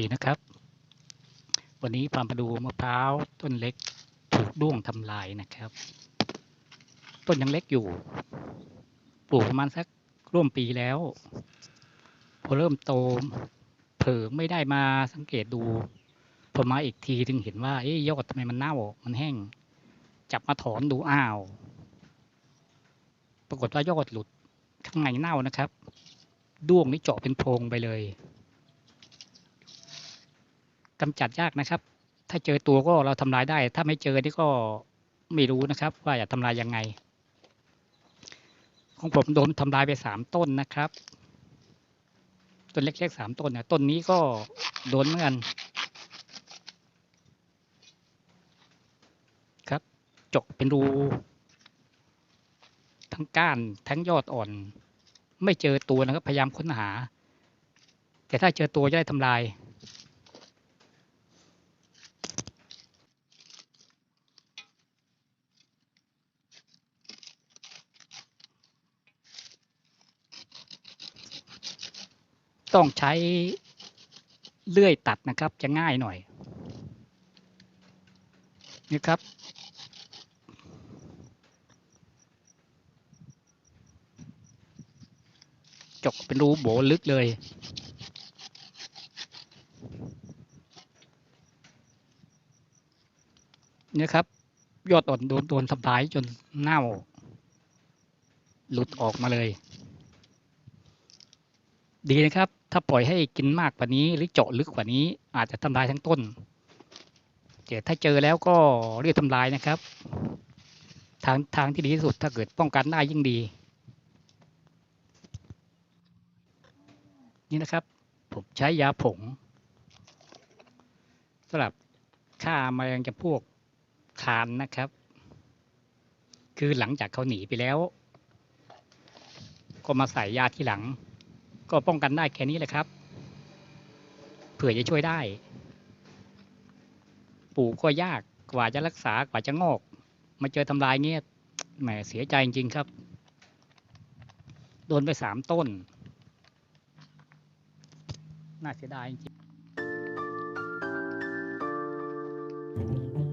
ดีนะครับ วันนี้พามาดูมะพร้าวต้นเล็กถูกด้วงทำลายนะครับ ต้นยังเล็กอยู่ ปลูกประมาณสักร่วมปีแล้ว พอเริ่มโตเผลอไม่ได้มาสังเกตดู พอมาอีกทีถึงเห็นว่าเอ๊ยยอดทำไมมันเน่า มันแห้ง จับมาถอนดูอ้าว ปรากฏว่ายอดหลุดข้างในเน่านะครับ ด้วงนี่เจาะเป็นโพรงไปเลย กำจัดยากนะครับ ถ้าเจอตัวก็เราทำลายได้ ถ้าไม่เจอนี่ก็ไม่รู้นะครับ ว่าจะทำลายยังไง ของผมโดนทำลายไปสามต้นนะครับ ต้นเล็กๆสามต้นนะต้นนี้ก็โดนเหมือนกันครับ จกเป็นรูทั้งก้านทั้งยอดอ่อน ไม่เจอตัวนะครับ พยายามค้นหา แต่ถ้าเจอตัวจะได้ทำลาย ต้องใช้เลื่อยตัดนะครับจะง่ายหน่อยนี่ครับ จกเป็นรูโบลึกเลยเนี่ยครับ ยอดอ่อนโดนโดนทำลายจนเน่า หลุดออกมาเลย ดีนะครับ ถ้าปล่อยให้กินมากกว่านี้หรือเจาะลึกกว่านี้ อาจจะทำลายทั้งต้นแต่ถ้าเจอแล้วก็เรียกทำลายนะครับ ทางทางที่ดีที่สุดถ้าเกิดป้องกันได้ยิ่งดี นี่นะครับ ผมใช้ยาผงสำหรับฆ่าแมลงจำพวกคานนะครับ คือหลังจากเขาหนีไปแล้ว ก็มาใส่ยาที่หลัง ก็ป้องกันได้แค่นี้แหละครับเผื่อจะช่วยได้ ปลูกก็ยากกว่าจะรักษากว่าจะงอก มาเจอทำลายเงี้ยแหมเสียใจจริงครับ โดนไปสามต้น น่าเสียดายจริง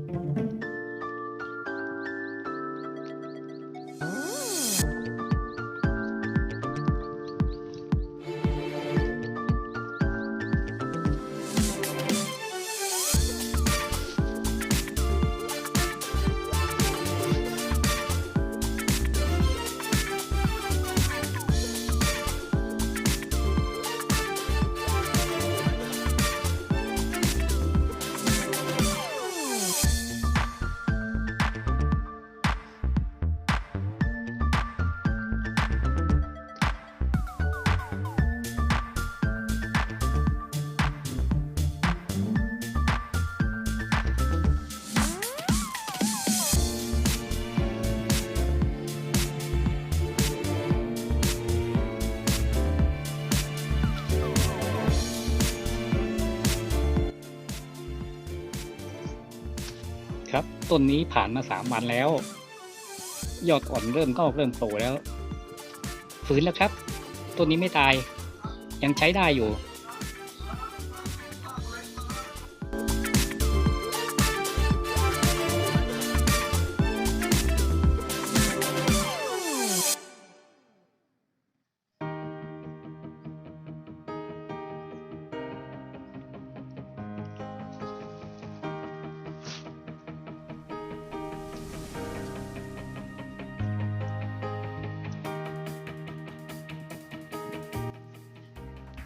ต้นนี้ผ่านมาสามวันแล้ว ยอดอ่อนเริ่มงอกเริ่มโตแล้ว ฟื้นแล้วครับ ต้นนี้ไม่ตาย ยังใช้ได้อยู่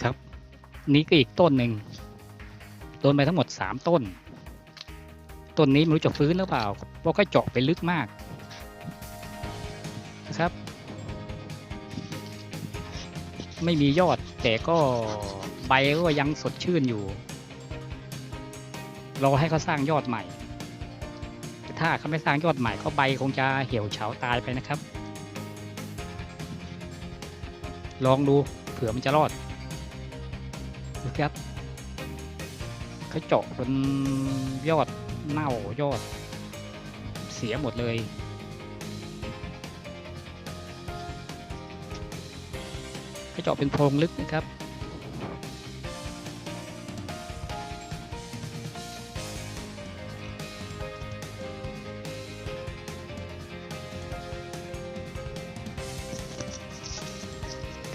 ครับ นี้ก็อีกต้นหนึ่งโดนไปทั้งหมดสามต้น ต้นนี้ไม่รู้จะฟื้นหรือเปล่าเพราะก็เจาะไปลึกมากนะครับ ไม่มียอดแต่ก็ใบก็ยังสดชื่นอยู่รอให้เขาสร้างยอดใหม่ ถ้าเขาไม่สร้างยอดใหม่เขาใบคงจะเหี่ยวเฉาตายไปนะครับ ลองดูเผื่อมันจะรอด ครับเขาเจาะจนยอดเน่ายอด เสียหมดเลยเขาเจาะเป็นโพรงลึกนะครับ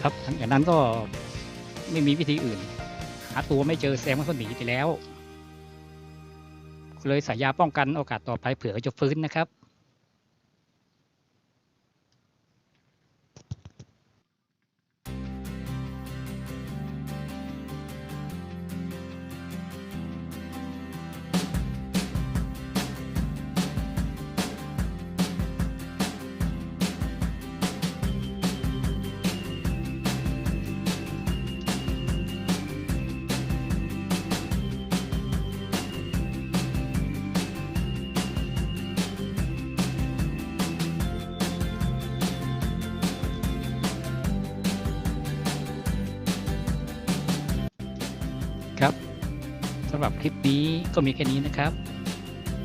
ครับอย่างนั้นก็ไม่มีวิธีอื่น หาตัวไม่เจอแซมว่าเขาหนีไปแล้ว เลยใส่ยาป้องกันโอกาสต่อไปเผื่อจะฟื้นนะครับ ครับสำหรับคลิปนี้ก็มีแค่นี้นะครับ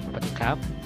สวัสดีครับ